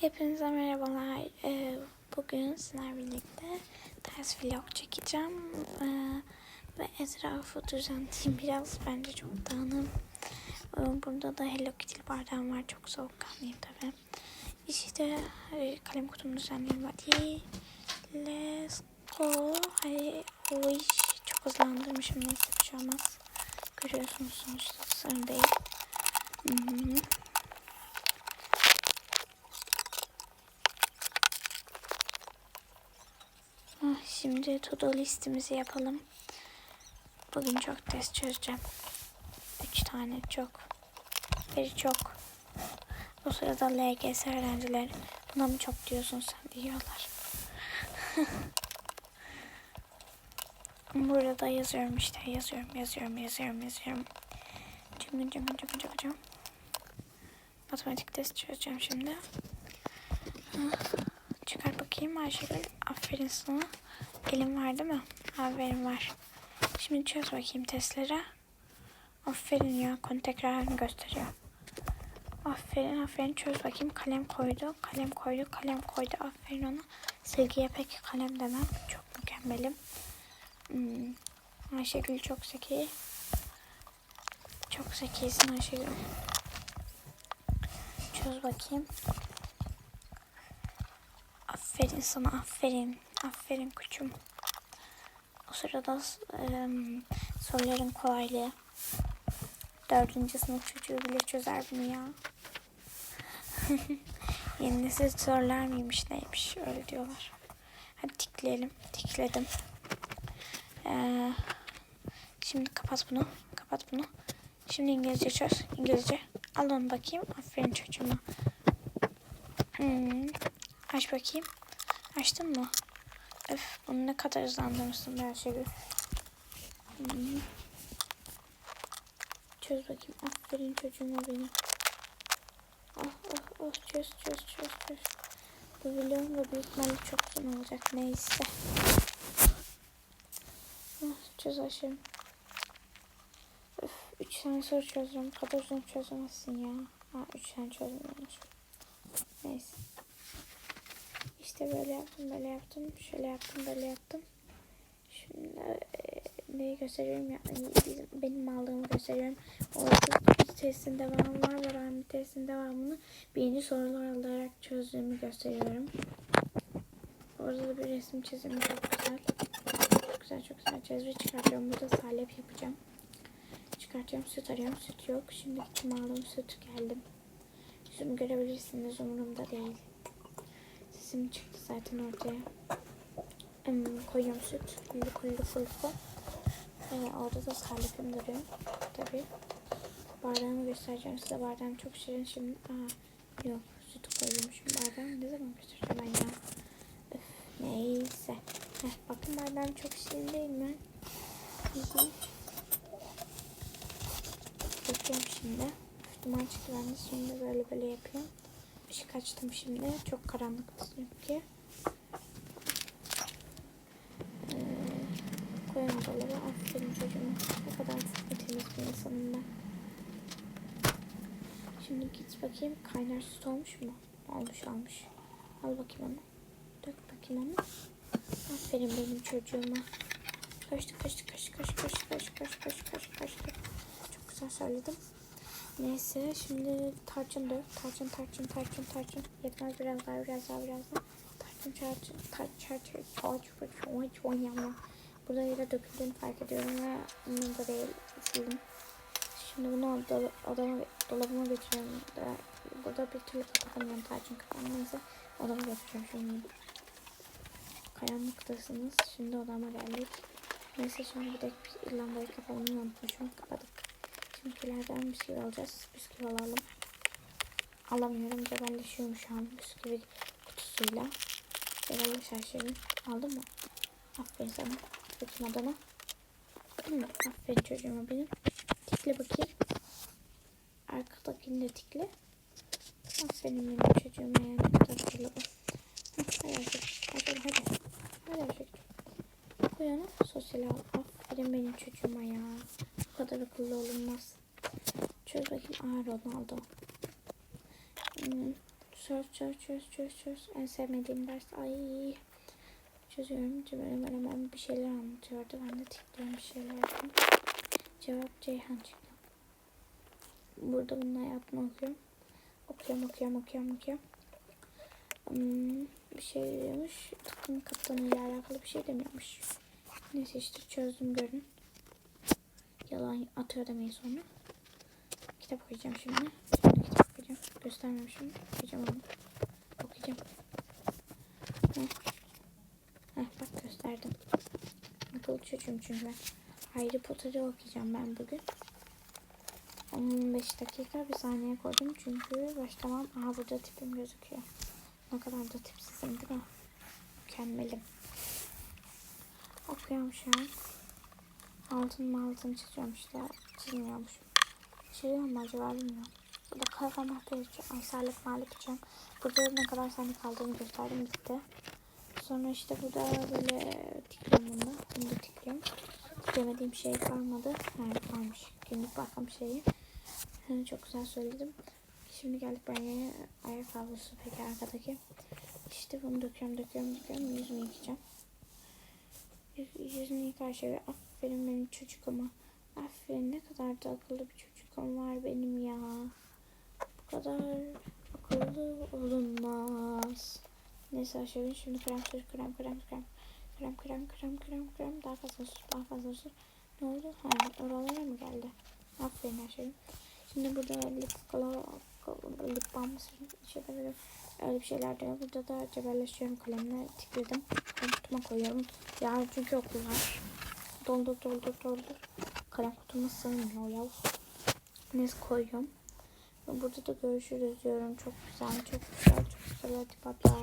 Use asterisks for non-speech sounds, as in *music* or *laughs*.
Hepinize merhabalar. Ee, bugün sizlerle birlikte ders vlog çekeceğim. Ee, ve etrafı düzenleyeyim biraz. Bence çok dağınım. Ee, burada da Hello Kitty bardağım var. Çok soğukkanlıyım tabii. İşte e, kalem kutumu düzenleyeyim. Hadi let's go. Hadi o iş çok hızlandırmışım. Neyse bir şey olmaz. Görüyorsunuz sonuçta sorun değil. Hı Şimdi to-do listemizi yapalım. Bugün çok test çözeceğim. Üç tane çok. Biri çok. O sırada LGS öğrencileri buna mı çok diyorsun sen diyorlar. *laughs* Burada da yazıyorum işte. Yazıyorum, yazıyorum, yazıyorum, yazıyorum. Cıngın cıngın cıngın cıngın cıngın. Matematik test çözeceğim şimdi. Çıkar bakayım Ayşegül. Aferin sana. Elim var değil mi? Aferin var. Şimdi çöz bakayım testleri. Aferin ya. Konu tekrarını gösteriyor. Aferin aferin çöz bakayım. Kalem koydu. Kalem koydu. Kalem koydu. Aferin ona. Silgiye pek kalem demem. Çok mükemmelim. Hmm. Ayşegül çok zeki. Çok zekisin Ayşegül. Çöz bakayım. Aferin sana aferin. Aferin küçüm. O sırada e, soruların kolaylığı. Dördüncü sınıf çocuğu bile çözer bunu ya. *laughs* Yeni nesil sorular mıymış neymiş öyle diyorlar. Hadi tikleyelim. Tikledim. Ee, şimdi kapat bunu. Kapat bunu. Şimdi İngilizce çöz. İngilizce. Al onu bakayım. Aferin çocuğuma. Hmm. Aç bakayım. Açtın mı? Öf bunu ne kadar hızlandırmışsın be Ayşegül. Hmm. Çöz bakayım. Aferin çocuğuma benim. Ah ah ah çöz çöz çöz çöz. Bu biliyorum da büyük ihtimalle çok uzun olacak. Neyse. Ah, çöz aşırı. Öf, üç tane soru. Bu kadar uzun çözemezsin ya. Ha, üç tane çözmüyormuş. Neyse. İşte böyle yaptım, böyle yaptım, şöyle yaptım, böyle yaptım. Şimdi e, neyi gösteriyorum ya? Bizim, benim aldığımı gösteriyorum. Orada bir testin devamı var ve ben testin devamını birinci sorular alarak çözdüğümü gösteriyorum. Orada da bir resim çizimi çok güzel. Çok güzel, çok güzel çizimi çıkartıyorum. Burada salep yapacağım. Çıkartıyorum, süt arıyorum. Süt yok. Şimdi gittim aldım süt geldim. Yüzümü görebilirsiniz umurumda değil sesim çıktı zaten ortaya. Hmm, koyuyorum süt. Kullu kullu full full. Ee, orada da salepim duruyor. Tabii. Bardağımı göstereceğim size. Bardağım çok şirin şimdi. Aa, yok sütü koyuyormuşum. Bardağımı ne zaman göstereceğim ben ya. Öf, neyse. Heh, bakın bardağım çok şirin değil mi? İyi. Yapıyorum şimdi. Üf, duman çıktı ben de şimdi böyle böyle yapıyorum. Işık açtım şimdi. Çok karanlıktı çünkü. Koyalım dolaba. Aferin çocuğum. Ne kadar temiz bir insanım ben. Şimdi git bakayım. Kaynar süt olmuş mu? Olmuş olmuş. Al bakayım onu. Dök bakayım onu. Aferin benim çocuğuma. Kaçtı kaçtı kaçtı kaçtı kaçtı kaçtı kaçtı kaçtı kaçtı kaçtı. Çok güzel söyledim. Neyse şimdi tarçın dök. Tarçın tarçın tarçın tarçın. Yetmez biraz daha biraz daha biraz daha. Tarçın tarçın tarçın tarçın tarçın tarçın tarçın Burada yere döküldüğünü fark ediyorum ve umurumda değil sildim. Şimdi bunu odama, dolabıma götürüyorum. Burada bir türlü kapatamıyorum tarçın kapağını. Neyse odama götüreceğim şimdi. Karanlıktasınız. Şimdi odama geldik. Neyse şimdi bir de İrlanda'yı kapağını unutmuşum. Bizimkilerden bisküvi alacağız. Bisküvi alalım. Alamıyorum. Cebelleşiyorum şu an bisküvi kutusuyla. Her şeyi. Aldın mı? Aferin sana. Bakayım. Hmm, aferin çocuğuma benim. Tikle bakayım. Arkadakini de tikle. Aferin benim çocuğuma yani. Bu. Hadi hadi hadi. Hadi hadi. Hadi onu. Sosyal al. Aferin benim çocuğuma ya. Bu kadar akıllı olunmaz. Çöz bakayım. Aa Ronaldo. Hmm. Çöz çöz çöz çöz çöz. En sevmediğim ders. Ay. Çözüyorum. Hemen hemen bir şeyler anlatıyordu. Ben de tıklıyorum bir şeyler. Cevap Ceyhan çıktı. Burada bunun hayatını okuyorum. Okuyorum okuyorum okuyorum okuyorum. Hmm, bir şey diyormuş. Takım kaptanıyla alakalı bir şey demiyormuş. Neyse işte çözdüm görün. Yalan atıyor demeyin sonra. Kitap okuyacağım şimdi. Kitap okuyacağım. Göstermem şimdi. Okuyacağım onu. Okuyacağım. Heh. Heh, bak gösterdim. Akıllı çocuğum çünkü ben. Harry Potter'ı okuyacağım ben bugün. 15 dakika bir saniye koydum çünkü başlamam. Aha burada tipim gözüküyor. Ne kadar da tipsizim değil mi? Mükemmelim. Okuyorum şu an. Altın mı altın çiziyorum işte. Çizmiyormuşum. Çiziyor mu acaba bilmiyorum. Burada kahraman vereceğim. Ay sağlık mağlup edeceğim. Burada ne kadar saniye kaldığını gösterdim bitti. Sonra işte burada böyle tıklıyorum bunda. Bunu da tıklıyorum. Tıklayamediğim şey kalmadı. Ha kalmış. Günlük bakım şeyi. Yani çok güzel söyledim. Şimdi geldik banyoya. Ayak havlusu peki arkadaki. İşte bunu döküyorum döküyorum döküyorum. Yüzümü yıkayacağım. Yüz- Yüzünü yıkar şöyle. Aferin benim çocuğuma. Aferin ne kadar da akıllı bir çocuğum var benim ya. Bu kadar akıllı olunmaz. Neyse şöyle şimdi krem sür krem krem krem. Krem krem krem krem krem. Daha fazla sür daha fazla sür. Ne oldu? Ha oralara mı geldi? Aferin şeyim. Şimdi burada lip glow, lip balm böyle öyle bir şeyler diyor. Burada da cebelleşiyorum kalemle tıkladım. Kutuma koyuyorum. Yarın çünkü okul var. Doldur doldur doldur. Kalem kutuma sığmıyor ya. Neyse koyuyorum. Burada da görüşürüz diyorum. Çok güzel, çok güzel, çok güzel iltifatlar.